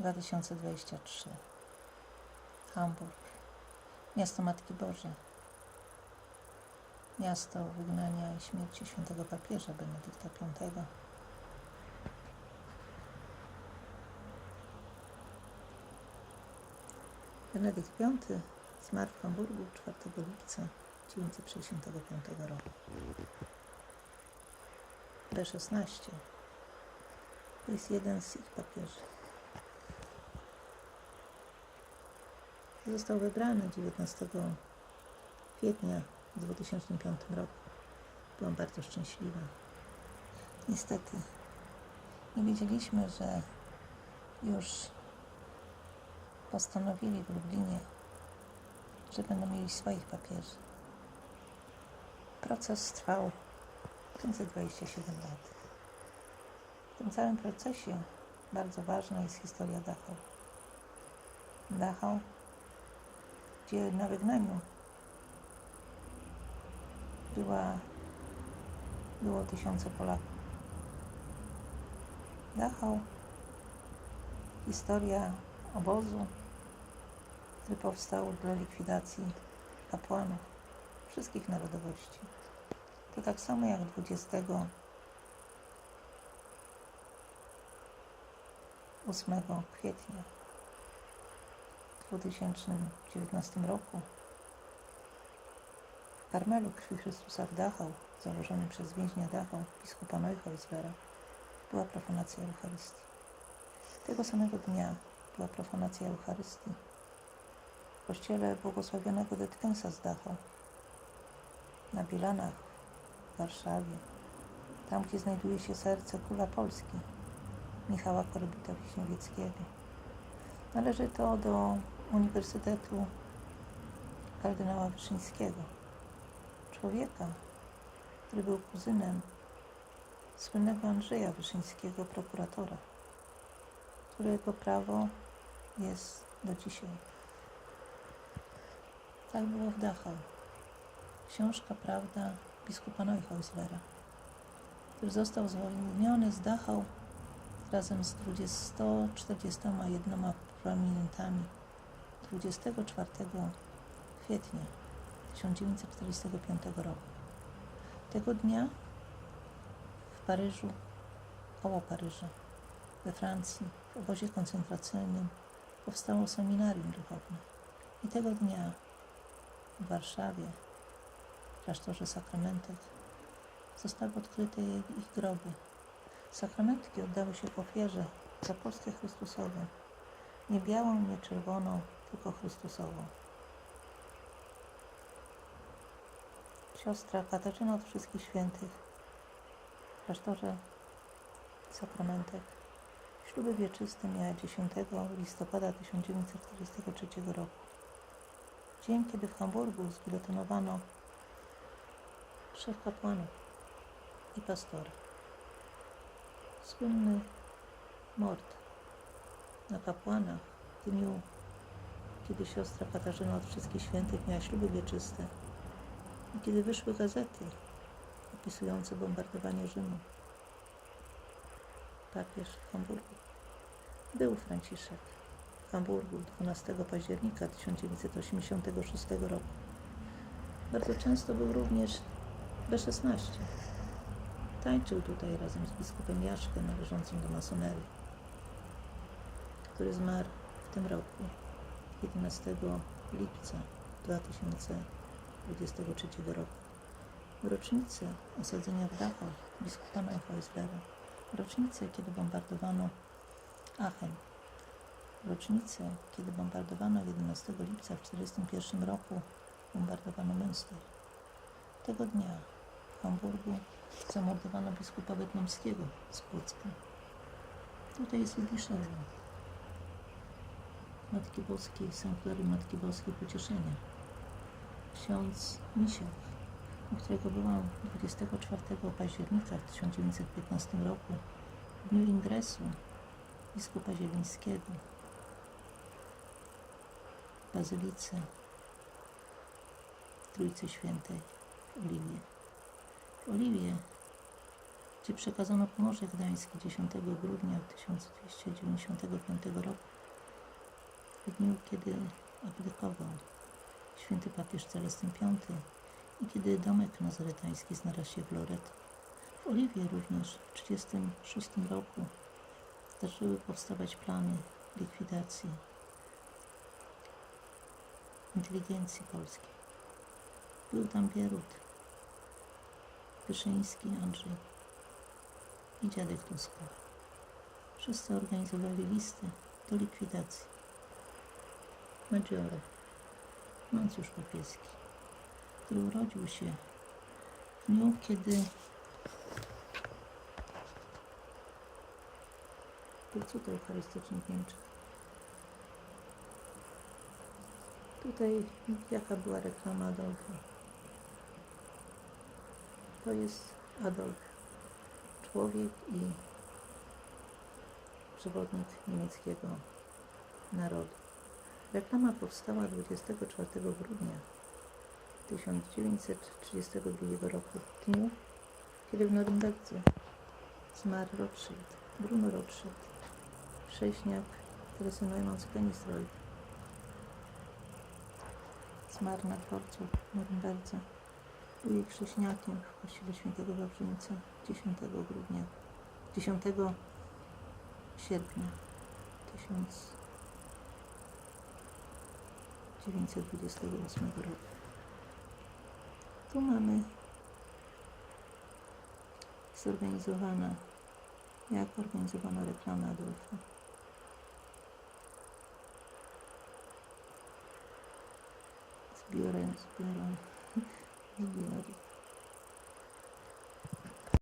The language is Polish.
2023 Hamburg. Miasto Matki Bożej. Miasto wygnania i śmierci świętego papieża Benedykta V. Benedykt V zmarł w Hamburgu 4 lipca 965 roku. B16 to jest jeden z ich papieży. Został wybrany 19 kwietnia w 2005 roku. Byłam bardzo szczęśliwa. Niestety nie wiedzieliśmy, że już postanowili w Lublinie, że będą mieli swoich papieży. Proces trwał 527 lat. W tym całym procesie bardzo ważna jest historia Dachau. Dachau, gdzie na wygnaniu była, było tysiące Polaków. Dachau, historia obozu, który powstał dla likwidacji kapłanów wszystkich narodowości. To tak samo jak 28 kwietnia 2019 roku w Karmelu Krwi Chrystusa w Dachau, założonym przez więźnia Dachau, biskupa Neuhausera, była profanacja Eucharystii. Tego samego dnia była profanacja Eucharystii w kościele błogosławionego Detkensa z Dachau, na Bielanach w Warszawie, tam gdzie znajduje się serce króla Polski, Michała Korybita-Wiśniewieckiego. Należy to do Uniwersytetu kardynała Wyszyńskiego, człowieka, który był kuzynem słynnego Andrzeja Wyszyńskiego, prokuratora, którego prawo jest do dzisiaj. Tak było w Dachau. Książka Prawda biskupa Neuhausera, który został zwolniony z Dachau razem z 241 prominentami 24 kwietnia 1945 roku. Tego dnia w Paryżu, koło Paryża, we Francji, w obozie koncentracyjnym powstało seminarium duchowne. I tego dnia w Warszawie, w klasztorze sakramentek, zostały odkryte ich groby. Sakramentki oddały się ofierze za Polskę Chrystusową. Nie białą, nie czerwoną, tylko Chrystusową. Siostra Katarzyna od Wszystkich Świętych w klasztorze sakramentek śluby wieczyste miała 10 listopada 1943 roku. Dzień, kiedy w Hamburgu zgilotynowano trzech kapłanów i pastora. Słynny mord na kapłanach w dniu, kiedy siostra Katarzyna od Wszystkich Świętych miała śluby wieczyste i kiedy wyszły gazety opisujące bombardowanie Rzymu. Papież w Hamburgu. Był Franciszek w Hamburgu 12 października 1986 roku. Bardzo często był również B16. Tańczył tutaj razem z biskupem Jaszkę należącym do masonerii, który zmarł w tym roku 11 lipca 2023 roku. W rocznicę osadzenia w Dachau biskupa w rocznicę, kiedy bombardowano Aachen, rocznicę, kiedy bombardowano 11 lipca w 1941 roku, bombardowano Münster. Tego dnia w Hamburgu zamordowano biskupa Wietnamskiego z Płocka. Tutaj jest Judiszewo. Matki Boskiej, Sanktuarium Matki Boskiej Pocieszenia. Ksiądz Misiak, u którego byłam 24 października w 1915 roku, w dniu ingresu biskupa Zielińskiego w Bazylice Trójcy Świętej w Oliwie. W Oliwie gdzie przekazano Pomorze Gdańskie 10 grudnia 1295 roku, w dniu, kiedy abdykował święty papież Celestyn V i kiedy domek nazaretański znalazł się w Loreto. W Oliwie również w 1936 roku zaczęły powstawać plany likwidacji inteligencji polskiej. Był tam Bierut, Wyszyński, Andrzej i dziadek Tuska. Wszyscy organizowali listy do likwidacji. Maggiore, nuncjusz papieski, który urodził się w dniu, kiedy był cud eucharystyczny w Niemczech. Tutaj jaka była reklama Adolfa? To jest Adolf, człowiek i przewodnik niemieckiego narodu. Reklama powstała 24 grudnia 1932 roku, w dniu, kiedy w Norymberdze zmarł Rothschild, Bruno Rothschild, prześniak Teresy Neumann z Kenisroyd. Zmarł na dworcu w Norymberdze. Był jej chrześniakiem w kościele świętego Wawrzyńca 10 grudnia, 10 sierpnia 1928 roku. Tu mamy zorganizowana, jak organizowano reklamę Adolfa. Z biurem, z biurem, z biurem.